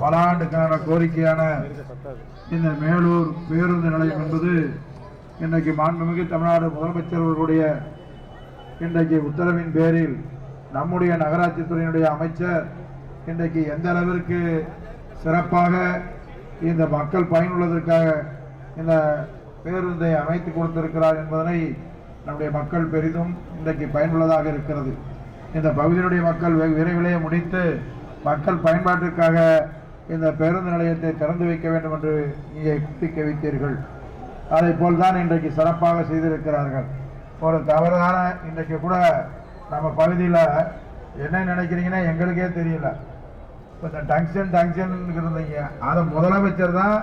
பல ஆண்டுக்கான கோரிக்கையான இந்த மேலூர் பேருந்து நிலையம் என்பது இன்றைக்கு மாண்புமிகு தமிழ்நாடு முதலமைச்சர் அவர்களுடைய இன்றைக்கு உத்தரவின் பேரில் நம்முடைய நகராட்சி துறையினுடைய அமைச்சர் இன்றைக்கு எந்த அளவிற்கு சிறப்பாக இந்த மக்கள் பயனுள்ளதற்காக இந்த பேருந்தை அமைத்து கொடுத்திருக்கிறார் என்பதனை நம்முடைய மக்கள் பெரிதும் இன்றைக்கு பயனுள்ளதாக இருக்கிறது. இந்த பகுதியினுடைய மக்கள் விரைவிலே முடித்து மக்கள் பயன்பாட்டிற்காக இந்த பேருந்து நிலையத்தை திறந்து வைக்க வேண்டும் என்று இங்கே கோரிக்கை வைத்தீர்கள். அதை போல்தான் இன்றைக்கு சிறப்பாக செய்திருக்கிறார்கள். ஒரு தவறான இன்றைக்கு கூட நம்ம பகுதியில் என்ன நினைக்கிறீங்கன்னா எங்களுக்கே தெரியல. இப்போ இந்த டங்ஷன் டங்ஷன் இருந்தீங்க. அதை முதலமைச்சர் தான்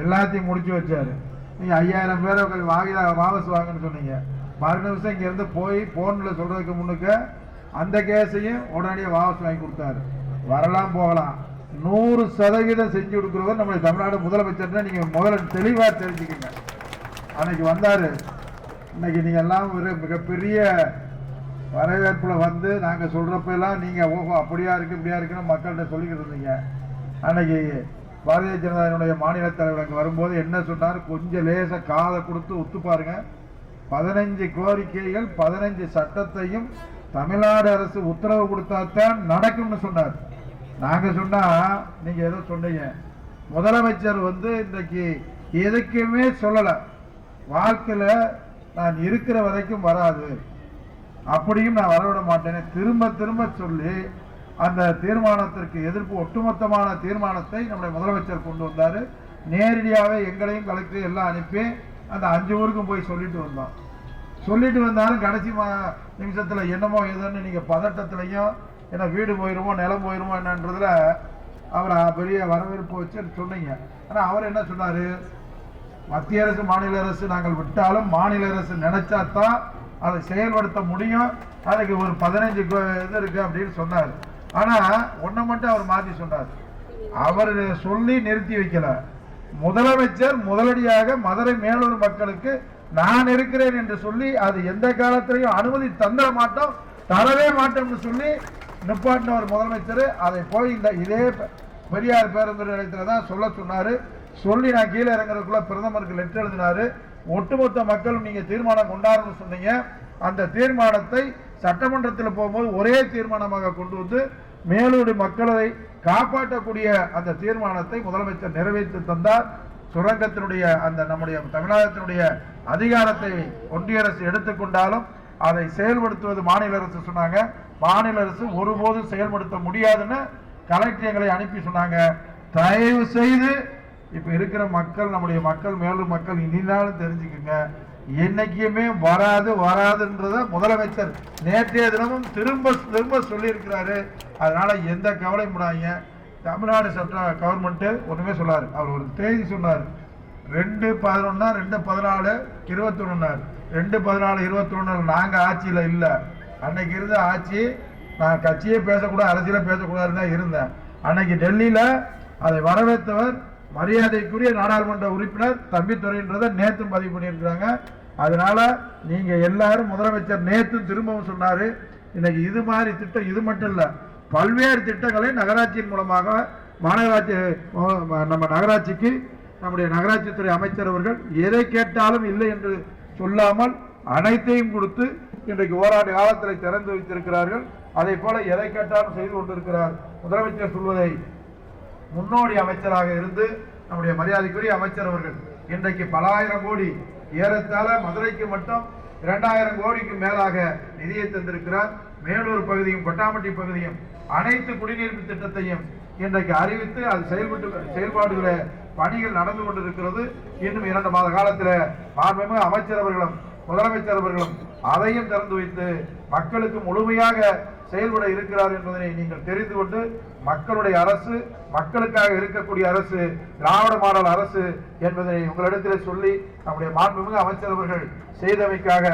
எல்லாத்தையும் முடிச்சு வச்சார். நீங்கள் ஐயாயிரம் பேரை வாங்கி வாபஸ் வாங்கன்னு சொன்னீங்க. மறு நிமிஷம் இங்கேருந்து போய் ஃபோனில் சொல்கிறதுக்கு முன்னுக்கு அந்த கேஸையும் உடனடியாக வாபஸ் வாங்கி கொடுத்தாரு. வரலாம் போகலாம். நூறு சதவீதம் செஞ்சு கொடுக்குறவர் நம்முடைய தமிழ்நாடு முதலமைச்சர் நீங்கள் முதல்ல தெளிவாக தெரிஞ்சுக்கங்க. அன்னைக்கு வந்தார். இன்னைக்கு நீங்கள் எல்லாம் ஒரு மிகப்பெரிய வரவேற்பில் வந்து நாங்கள் சொல்கிறப்பெல்லாம் நீங்கள் ஓஹோ அப்படியா இருக்கு இப்படியா இருக்குன்னு மக்கள்கிட்ட சொல்லிக்கிட்டு இருந்தீங்க. அன்னைக்கு பாரதிய ஜனதாவினுடைய மாநில தலைவர் அங்கே வரும்போது என்ன சொன்னார்? கொஞ்சம் லேசாக காதை கொடுத்து ஒத்து பாருங்க. பதினஞ்சு கோரிக்கைகள் பதினஞ்சு சட்டத்தையும் தமிழ்நாடு அரசு உத்தரவு கொடுத்தாத்தான் நடக்கும்னு சொன்னார். நாங்கள் சொன்னால் நீங்கள் எதோ சொன்னீங்க. முதலமைச்சர் வந்து இன்றைக்கு எதுக்குமே சொல்லலை. வாழ்க்கையில் நான் இருக்கிற வரைக்கும் வராது. அப்படியும் நான் வரவிட மாட்டேன்னு திரும்ப திரும்ப சொல்லி அந்த தீர்மானத்திற்கு எதிர்ப்பு ஒட்டுமொத்தமான தீர்மானத்தை நம்முடைய முதலமைச்சர் கொண்டு வந்தார். நேரடியாகவே எங்களையும் கலெக்டர் எல்லாம் அனுப்பி அந்த அஞ்சு ஊருக்கும் போய் சொல்லிட்டு வந்தோம். சொல்லிட்டு வந்தாலும் கடைசி மா நிமிஷத்தில் என்னமோ ஏதோன்னு நீங்கள் பதட்டத்துலையும் ஏன்னா வீடு போயிருமோ நிலம் போயிருமோ என்னன்றதுல அவரை பெரிய வரவேற்பு வச்சு சொன்னீங்க. ஆனால் அவர் என்ன சொன்னார்? மத்திய அரசு மாநில அரசு நாங்கள் விட்டாலும் மாநில அரசு நினைச்சா தான் அதை செயல்படுத்த முடியும். அதுக்கு ஒரு பதினஞ்சு இது இருக்கு அப்படின்னு சொன்னார். ஆனால் ஒன்றை மட்டும் அவர் மாற்றி சொன்னார். அவர் சொல்லி நிறுத்தி வைக்கல. முதலமைச்சர் முதலடியாக மதுரை மேலூர் மக்களுக்கு நான் இருக்கிறேன் என்று சொல்லி அது எந்த காலத்திலையும் அனுமதி தந்த மாட்டோம் தரவே மாட்டோம்னு சொல்லி நிப்பாட்டினவர் முதலமைச்சர். அதை போய் இந்த இதே பெரியார் பேருந்து நிலையத்தில் தான் சொல்ல சொன்னார். சொல்லி நான் கீழே இறங்குறதுக்குள்ள பிரதமருக்கு லெட்டர் எழுதினாரு. ஒட்டுமொத்த மக்களும் நீங்கள் தீர்மானம் கொண்டாருன்னு சொன்னீங்க. அந்த தீர்மானத்தை சட்டமன்றத்தில் போகும்போது ஒரே தீர்மானமாக கொண்டு வந்து மேலூர் மக்களை காப்பாற்றக்கூடிய அந்த தீர்மானத்தை முதலமைச்சர் நிறைவேற்றி தந்தார். சுரங்கத்தினுடைய அந்த நம்முடைய தமிழகத்தினுடைய அதிகாரத்தை ஒன்றிய அரசு எடுத்துக்கொண்டாலும் அதை செயல்படுத்துவது மாநில அரசு சொன்னாங்க. மாநில அரசு ஒருபோதும் செயல்படுத்த முடியாதுன்னு கலெக்டர் எங்களை அனுப்பி சொன்னாங்க. தயவு செய்து இப்போ இருக்கிற மக்கள் நம்முடைய மக்கள் மேலும் மக்கள் இனினாலும் தெரிஞ்சுக்குங்க. என்னைக்குமே வராது வராதுன்றத முதலமைச்சர் நேற்றைய தினமும் திரும்ப திரும்ப சொல்லியிருக்கிறாரு. அதனால எந்த கவலையும் படாதீங்க. தமிழ்நாடு சட்ட கவர்மெண்ட்டு ஒன்றுமே சொல்லாரு அவர் ஒரு தேதி சொன்னார். ரெண்டு பதினொன்னா ரெண்டு பதினாலு இருபத்தொன்னு ரெண்டு பதினாலு இருபத்தொன்னு நாங்கள் ஆட்சியில் இல்லை. அன்னைக்கு இருந்த ஆட்சி நான் கட்சியே பேசக்கூடாது அரசியல பேசக்கூடாதுன்னு தான் இருந்தேன். அன்னைக்கு டெல்லியில் அதை வரவேற்றவர் மரியாதைக்குரிய நாடாளுமன்ற உறுப்பினர் தம்பித்துறைன்றதை நேற்று பதிவு பண்ணியிருக்கிறாங்க. அதனால நீங்க எல்லாரும் முதலமைச்சர் நேற்றும் திரும்பவும் சொன்னாரு இன்னைக்கு இது மாதிரி திட்டம் இது மட்டும் இல்லை பல்வேறு திட்டங்களை நகராட்சியின் மூலமாக மாநகராட்சி நம்ம நகராட்சிக்கு நம்முடைய நகராட்சித்துறை அமைச்சர் அவர்கள் எதை கேட்டாலும் இல்லை என்று சொல்லாமல் அனைத்தையும் கொடுத்து இன்றைக்கு ஓராண்டு காலத்தில் திறந்து வைத்திருக்கிறார்கள். அதே போல எதை கேட்டாலும் செய்து கொண்டிருக்கிறார். முதலமைச்சர் சொல்வதை முன்னோடி அமைச்சராக இருந்து நம்முடைய மரியாதைக்குரிய அமைச்சர் அவர்கள் இன்றைக்கு பல ஆயிரம் கோடி ஏறத்தாழ மதுரைக்கு மட்டும் இரண்டாயிரம் கோடிக்கு மேலாக நிதியை தந்திருக்கிறார். மேலூர் பகுதியும் பட்டாம்பட்டி பகுதியும் அனைத்து குடிநீர் திட்டத்தையும் இன்றைக்கு அறிவித்து அது செயல்பட்டு செயல்பாடுகளை பணிகள் நடந்து கொண்டிருக்கிறது. இன்னும் இரண்டு மாத காலத்தில் மாண்புமிகு அமைச்சர் அவர்களும் முதலமைச்சர் அவர்களும் அதையும் திறந்து வைத்து மக்களுக்கு முழுமையாக செயல்பட இருக்கிறார் என்பதனை நீங்கள் தெரிந்து கொண்டு மக்களுடைய அரசு மக்களுக்காக இருக்கக்கூடிய அரசு திராவிட மாடல் அரசு என்பதை உங்களிடத்தில் சொல்லி நம்முடைய மாண்புமிகு அமைச்சர் அவர்கள் செய்தமைக்காக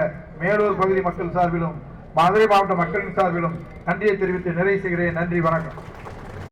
மேலூர் பகுதி மக்கள் சார்பிலும் மதுரை மாவட்ட மக்களின் சார்பிலும் நன்றியை தெரிவித்து நிறைவு செய்கிறேன். நன்றி வணக்கம்.